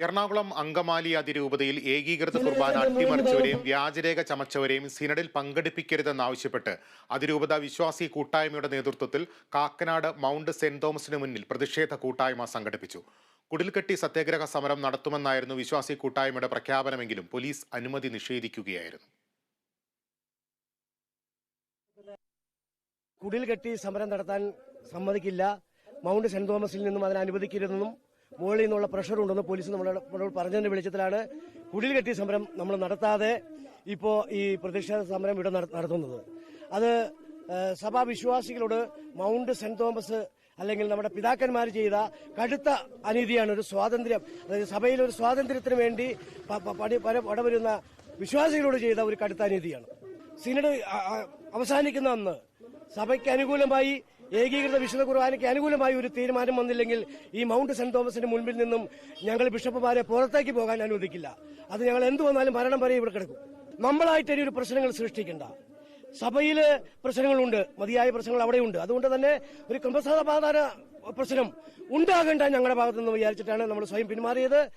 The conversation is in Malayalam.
എറണാകുളം അങ്കമാലി അതിരൂപതയിൽ ഏകീകൃത കുർബാന അട്ടിമറിച്ചവരെയും വ്യാജരേഖ ചമച്ചവരെയും സിനഡിൽ പങ്കെടുപ്പിക്കരുതെന്നാവശ്യപ്പെട്ട് അതിരൂപത വിശ്വാസി കൂട്ടായ്മയുടെ നേതൃത്വത്തിൽ കാക്കനാട് മൗണ്ട് സെന്റ് തോമസിന് മുന്നിൽ പ്രതിഷേധ കൂട്ടായ്മ സംഘടിപ്പിച്ചു. കുടിൽകെട്ടി സത്യാഗ്രഹ സമരം നടത്തുമെന്നായിരുന്നു വിശ്വാസി കൂട്ടായ്മയുടെ പ്രഖ്യാപനമെങ്കിലും പോലീസ് അനുമതി നിഷേധിക്കുകയായിരുന്നു. കുടിൽ കെട്ടി സമരം നടത്താൻ സമ്മതിക്കില്ല. മൗണ്ട് സെന്റ് തോമസിൽ നിന്നും അതിനെ അനുവദിക്കരുതെന്നും മുകളിൽ നിന്നുള്ള പ്രഷർ ഉണ്ടെന്ന് പോലീസ് നമ്മളോട് പറഞ്ഞതിന്റെ വെളിച്ചത്തിലാണ് കുടിൽ കെട്ടി സമരം നമ്മൾ നടത്താതെ ഇപ്പോൾ ഈ പ്രതിഷേധ സമരം ഇവിടെ നട- നടത്തുന്നത്. അത് സഭാ വിശ്വാസികളോട് മൗണ്ട് സെന്റ് തോമസ് അല്ലെങ്കിൽ നമ്മുടെ പിതാക്കന്മാർ ചെയ്ത കടുത്ത അനീതിയാണ് ഒരു സ്വാതന്ത്ര്യം. അതായത് സഭയിൽ ഒരു സ്വാതന്ത്ര്യത്തിന് വേണ്ടി പടവരുന്ന വിശ്വാസികളോട് ചെയ്ത ഒരു കടുത്ത അനീതിയാണ്. സിനഡ് അവസാനിക്കുന്ന അന്ന് സഭയ്ക്ക് അനുകൂലമായി ഏകീകൃത വിശുദ്ധ കുർബാനയ്ക്ക് അനുകൂലമായി ഒരു തീരുമാനം വന്നില്ലെങ്കിൽ ഈ മൗണ്ട് സെന്റ് തോമസിന്റെ മുൻപിൽ നിന്നും ഞങ്ങൾ ബിഷപ്പുമാരെ പുറത്തേക്ക് പോകാൻ അനുവദിക്കില്ല. അത് ഞങ്ങൾ എന്തു വന്നാലും മരണം വരെ ഇവിടെ കിടക്കും. നമ്മളായിട്ട് ഇനി ഒരു പ്രശ്നങ്ങൾ സൃഷ്ടിക്കണ്ട. സഭയിൽ പ്രശ്നങ്ങളുണ്ട്. മതിയായ പ്രശ്നങ്ങൾ അവിടെയുണ്ട്. അതുകൊണ്ട് തന്നെ ഒരു ക്രമസമാധാന പ്രശ്നം ഉണ്ടാകേണ്ട ഞങ്ങളുടെ ഭാഗത്തുനിന്ന് വിചാരിച്ചിട്ടാണ് നമ്മൾ സ്വയം പിന്മാറിയത്.